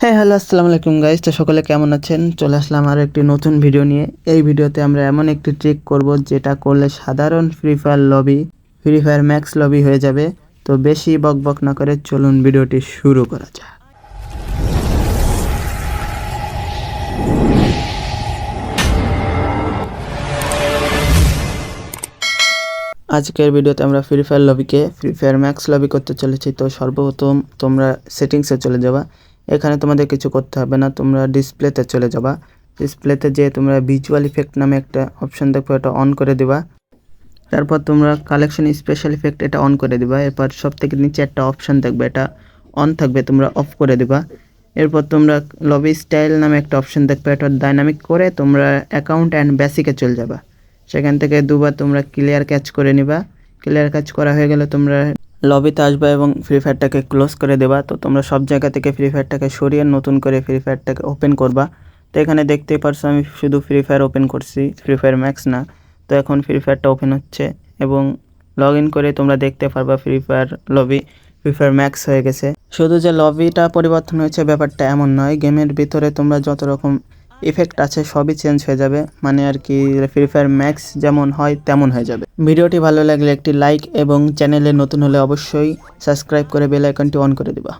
হ্যাঁ হ্যালো, আসসালামু আলাইকুম গাইজ তো সকলে কেমন আছেন? চলে আসলাম আর একটি নতুন ভিডিও নিয়ে। এই ভিডিওতে আমরা এমন একটি ট্রিক করব যেটা করলে সাধারণ free fire lobby free fire max lobby হয়ে যাবে। তো বেশি বক বক না করে চলুন ভিডিওটি শুরু করা যাক। আজকের ভিডিওতে আমরা ফ্রি ফায়ার লবিকে ফ্রি ফায়ার ম্যাক্স লবি করতে চলেছি। তো সর্বপ্রথম তোমরা সেটিংসে চলে যাবা। এখানে তোমাদের কিছু করতে হবে না, তোমরা ডিসপ্লেতে চলে যাবা। ডিসপ্লেতে যে তোমরা ভিজুয়াল ইফেক্ট নামে একটা অপশন দেখবে এটা অন করে দিবা। তারপর তোমরা কালেকশন স্পেশাল ইফেক্ট এটা অন করে দিবা। এরপর সব থেকে নিচে একটা অপশন দেখবে, এটা অন থাকবে, তোমরা অফ করে দিবা। এরপর তোমরা লবি স্টাইল নামে একটা অপশন দেখবে, এটা ডাইনামিক করে তোমরা অ্যাকাউন্ট অ্যান্ড বেসিকে চলে যাবা। সেখান থেকে দুবার তোমরা ক্লিয়ার ক্যাচ করে নিবা। ক্লিয়ার ক্যাচ করা হয়ে গেলে তোমরা লবিতে আসবা এবং ফ্রি ফায়ারটাকে ক্লোজ করে দেবা। তো তোমরা সব জায়গা থেকে ফ্রি ফায়ারটাকে সরিয়ে নতুন করে ফ্রি ফায়ারটাকে ওপেন করবা। তো এখানে দেখতেই পারছ আমি শুধু ফ্রি ফায়ার ওপেন করছি ফ্রি ফায়ার ম্যাক্স না। তো এখন ফ্রি ফায়ারটা ওপেন হচ্ছে এবং লগ ইন করে তোমরা দেখতে পারবা free fire lobby free fire max হয়ে গেছে। শুধু যে লবিটা পরিবর্তন হয়েছে ব্যাপারটা এমন নয় গেমের ভিতরে তোমরা যত রকম ইফেক্ট আছে, সবই চেঞ্জ হয়ে যাবে। মানে আর কি ফ্রি ফায়ার ম্যাক্স যেমন হয়, তেমন হয়ে যাবে। ভিডিওটি ভালো লাগলে একটি লাইক এবং চ্যানেলে নতুন হলে অবশ্যই সাবস্ক্রাইব করে বেল আইকনটি অন করে দিবা।